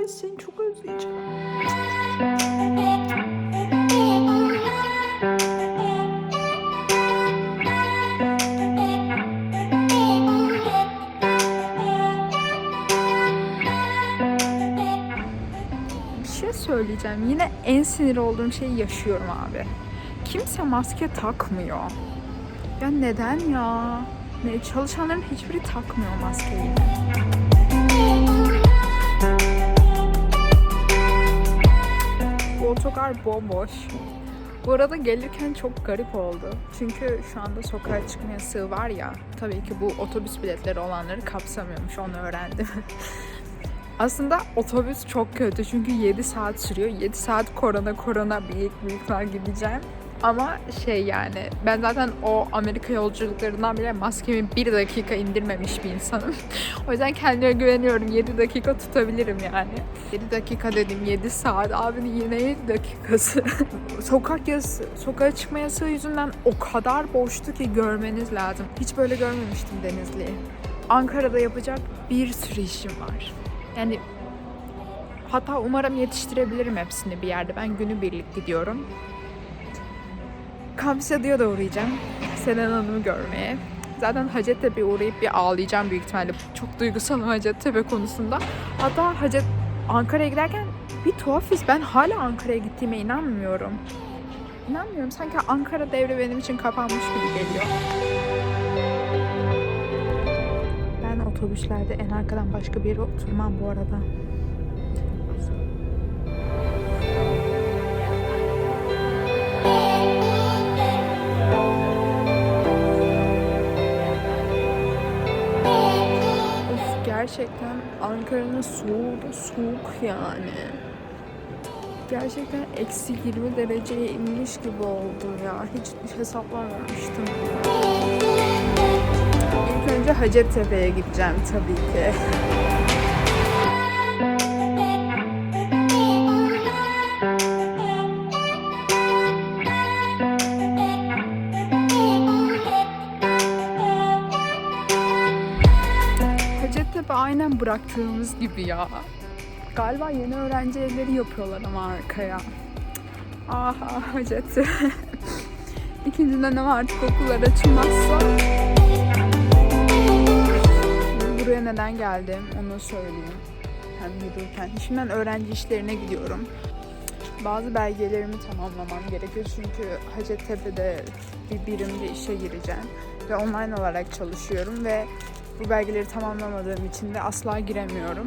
Ay seni çok özleyeceğim. Bir şey söyleyeceğim. Yine en sinir olduğum şeyi yaşıyorum abi. Kimse maske takmıyor. Ya neden ya? Ne, çalışanların hiçbiri takmıyor maskeyi. Otogar bomboş. Bu arada gelirken çok garip oldu. Çünkü şu anda sokağa çıkma yasağı var ya. Tabii ki bu otobüs biletleri olanları kapsamıyormuş. Onu öğrendim. Aslında otobüs çok kötü çünkü 7 saat sürüyor. 7 saat korona korona büyük büyükler gideceğim. Ama şey yani ben zaten o Amerika yolculuklarından bile maskemi bir dakika indirmemiş bir insanım. o yüzden kendime güveniyorum. 7 dakika tutabilirim yani. 7 dakika dedim 7 saat. Abi yine 7 dakikası. Sokak yası, sokağa çıkma yasağı yüzünden o kadar boştu ki görmeniz lazım. Hiç böyle görmemiştim Denizli'yi. Ankara'da yapacak bir sürü işim var. Yani hatta umarım yetiştirebilirim hepsini bir yerde. Ben günübirlik gidiyorum. Kampüs'e da uğrayacağım. Selen Hanım'ı görmeye. Zaten Hacettepe'ye uğrayıp bir ağlayacağım büyük ihtimalle. Çok duygusalım Hacettepe konusunda. Hatta Hacet Ankara'ya giderken bir tuhafız. Ben hala Ankara'ya gittiğime inanmıyorum. İnanmıyorum. Sanki Ankara devri benim için kapanmış gibi geliyor. Ben otobüslerde en arkadan başka bir yere oturmam bu arada. Gerçekten Ankara'nın soğuğu soğuk yani. Gerçekten eksi 20 dereceye inmiş gibi oldu ya. Hiç hesaplamamıştım. İlk önce Hacettepe'ye gideceğim tabii ki. Bıraktığımız gibi ya. Galiba yeni öğrenci evleri yapıyorlar ama arkaya. Aha Hacettepe. İkinci dönem artık okullar açılmazsa. Buraya neden geldim onu söyleyeyim. Hem yürürken. Şimdi ben öğrenci işlerine gidiyorum. Bazı belgelerimi tamamlamam gerekiyor çünkü Hacettepe'de bir birimde işe gireceğim ve online olarak çalışıyorum ve bu belgeleri tamamlamadığım için de asla giremiyorum.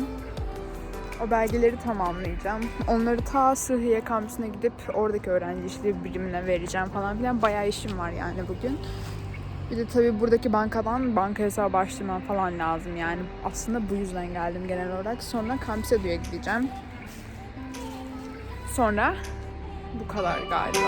O belgeleri tamamlayacağım. Onları ta Sıhhiye kampüsüne gidip oradaki öğrenci işleri birimine vereceğim falan filan. Bayağı işim var yani bugün. Bir de tabii buradaki bankadan banka hesabı açtırmam falan lazım yani. Aslında bu yüzden geldim genel olarak. Sonra kampüse diye gideceğim. Sonra bu kadar galiba.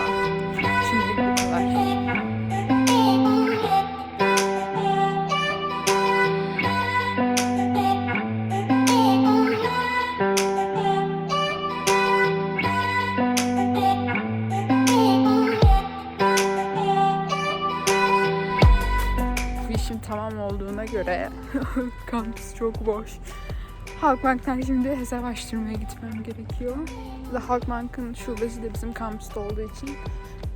Göre kampüs çok boş. Halkbank'tan şimdi hesap açtırmaya gitmem gerekiyor. Ve Halkbank'ın şubesi de bizim kampüste olduğu için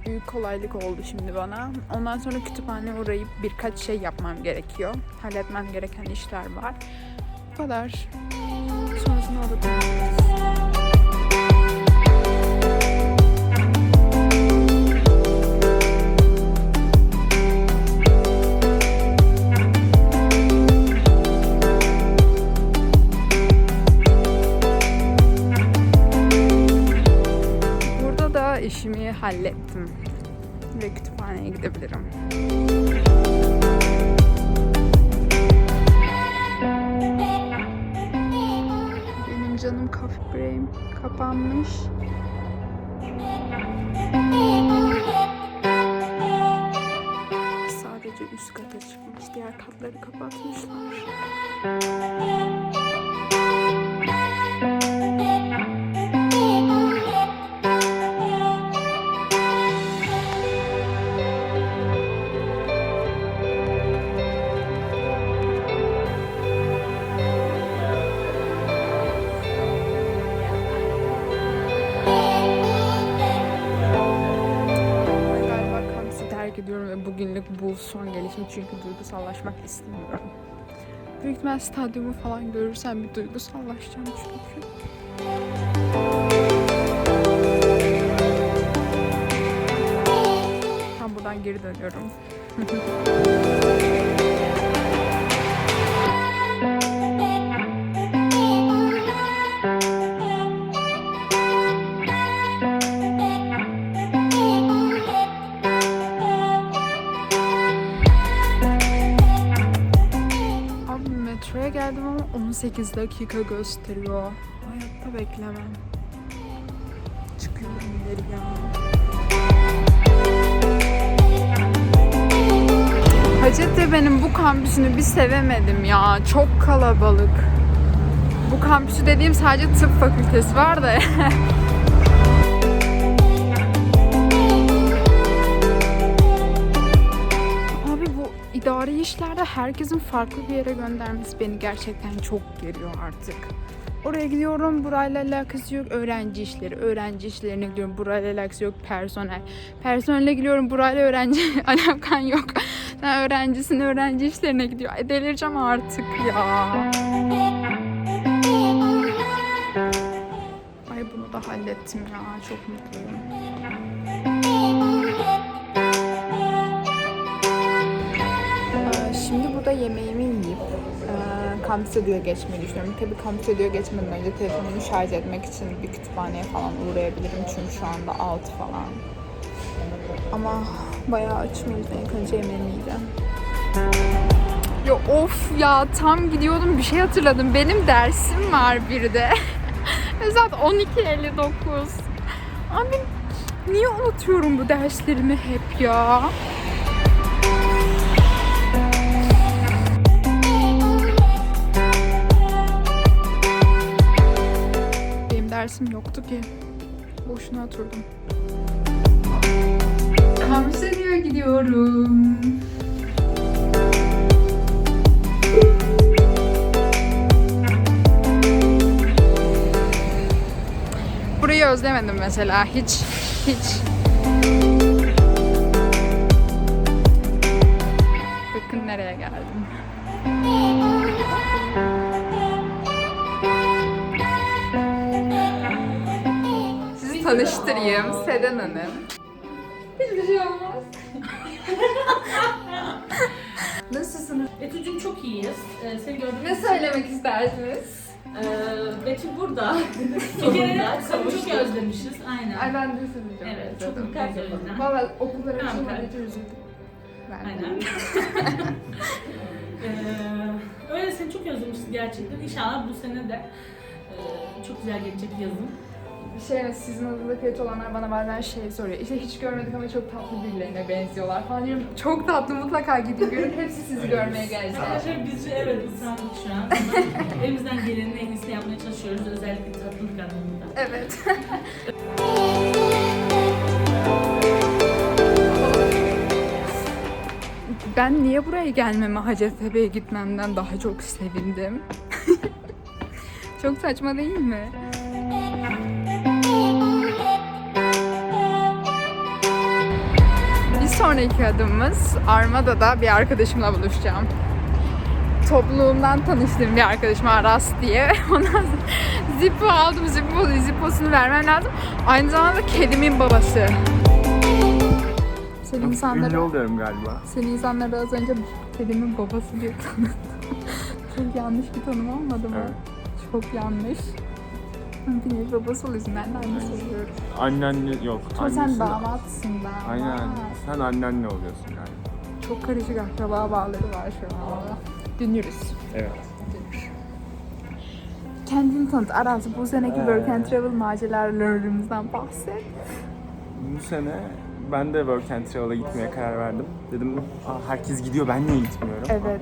büyük kolaylık oldu şimdi bana. Ondan sonra kütüphaneye uğrayıp birkaç şey yapmam gerekiyor. Halletmem gereken işler var. Bu kadar. Sonrasında orada hallettim. Ve kütüphaneye gidebilirim. Benim canım Coffee Break'im kapanmış. Sadece üst kata çıkmış. Diğer katları kapatmışlar. Bugünlük bu son gelişim çünkü duygusallaşmak istemiyorum. Büyük ihtimal stadyumu falan görürsem bir duygusallaşacağım çünkü. Ben buradan geri dönüyorum. 18 dakika gösteriyor. Hayatta beklemem. Çıkıyorum ileri ya. Hacettepe'nin bu kampüsünü bir sevemedim ya. Çok kalabalık. Bu kampüsü dediğim sadece tıp fakültesi var da. işlerde herkesin farklı bir yere göndermesi beni gerçekten çok geriyor artık. Oraya gidiyorum burayla alakası yok öğrenci işleri. Öğrenci işlerine gidiyorum burayla alakası yok personel. Personele gidiyorum burayla öğrenci alakan yok. Sen öğrencisin öğrenci işlerine gidiyor. Ay delireceğim artık ya. Ay bunu da hallettim ya. Çok mutluyum. Burada yemeğimi yiyip e, kamp stüdyoya geçmeyi düşünüyorum. Tabii kamp stüdyoya geçmeden önce telefonumu şarj etmek için bir kütüphaneye falan uğrayabilirim. Çünkü şu anda 6 falan. Ama bayağı açım o önce yemeğimi yiyeceğim. Ya of ya tam gidiyordum bir şey hatırladım. Benim dersim var bir de. Saat 12.59. Abi niye unutuyorum bu derslerimi hep ya? Dersim yoktu ki. Boşuna oturdum. Diyor gidiyorum. Burayı özlemedim mesela hiç hiç. Bakın nereye geldim. Tanıştırayım Seden Hanım. Hiçbir şey olmaz. Nasılsınız? Betül'cüm çok iyiyiz. Ee, seni gördüğümüz Ne söylemek istersiniz? Ee, Betül burada. Bir kere seni çok özlemişiz. Aynen. Ay ben de sizi çok Evet, özledim. çok mutluyuz o yüzden. Valla okullar Tamam, açılmadığı için üzüldüm. Ben de. Aynen. ee, öyle seni çok özlemişiz gerçekten. İnşallah bu sene de e, çok güzel gelecek yazın. Şey sizin adında kayıt olanlar bana bazen şey soruyor. İşte hiç görmedik ama çok tatlı birilerine benziyorlar falan diyorum. Çok tatlı mutlaka gidin görün. Hepsi sizi görmeye gelecek. Arkadaşlar biz evet ıslandık şu an elimizden gelenin en iyisini yapmaya çalışıyoruz. Özellikle tatlılık anlamında. Evet. ben niye buraya gelmeme Hacettepe'ye gitmemden daha çok sevindim. çok saçma değil mi? Sonraki adımımız Armada'da bir arkadaşımla buluşacağım. Topluluğumdan tanıştığım bir arkadaşım Aras diye. Sonra Zippo aldım. Zippo, Zippo'sunu vermem lazım. Aynı zamanda kedimin babası. Seni Ünlü insanlara, oluyorum galiba. seni insanlara az önce kedimin babası diye tanıttım. Çok yanlış bir tanım olmadı mı? Evet. Çok yanlış. Kedimin babası oluyorsun. Ben de aynı seviyorum. Annenle yok. Ama sen annesi- damatsın damat. Aynen. Sen annenle oluyorsun galiba. Çok karışık akraba bağları var şu anda. Dünürüz. Evet. Dünür. Kendini tanıt. Aras bu seneki Ee. Work and Travel maceralarımızdan bahset. Bu sene ben de Work and Travel'a gitmeye karar verdim. Dedim Aa, herkes gidiyor ben niye gitmiyorum? Evet.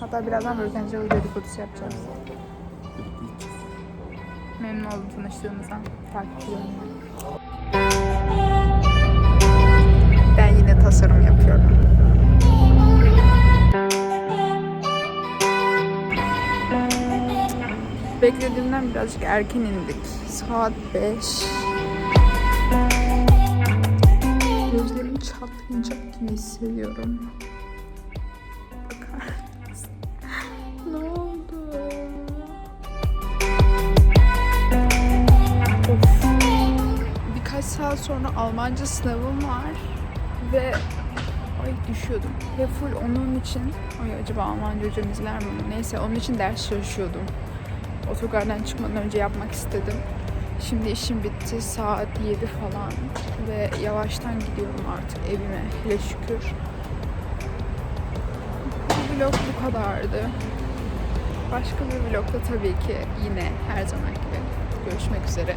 Hatta birazdan Work and Travel dedikodusu yapacağız. Memnun oldum tanıştığımızdan. Takipçilerimle. Ben yine tasarım yapıyorum. Beklediğimden birazcık erken indik. Saat 5. Gözlerim çatlayacak gibi hissediyorum. Sonra Almanca sınavım var ve ay düşüyordum. Ve full onun için ay acaba Almanca hocam izler mi? Neyse onun için ders çalışıyordum. Otogardan çıkmadan önce yapmak istedim. Şimdi işim bitti. Saat 7 falan. Ve yavaştan gidiyorum artık evime. Hele şükür. Bu vlog bu kadardı. Başka bir vlogda tabii ki yine her zaman gibi görüşmek üzere.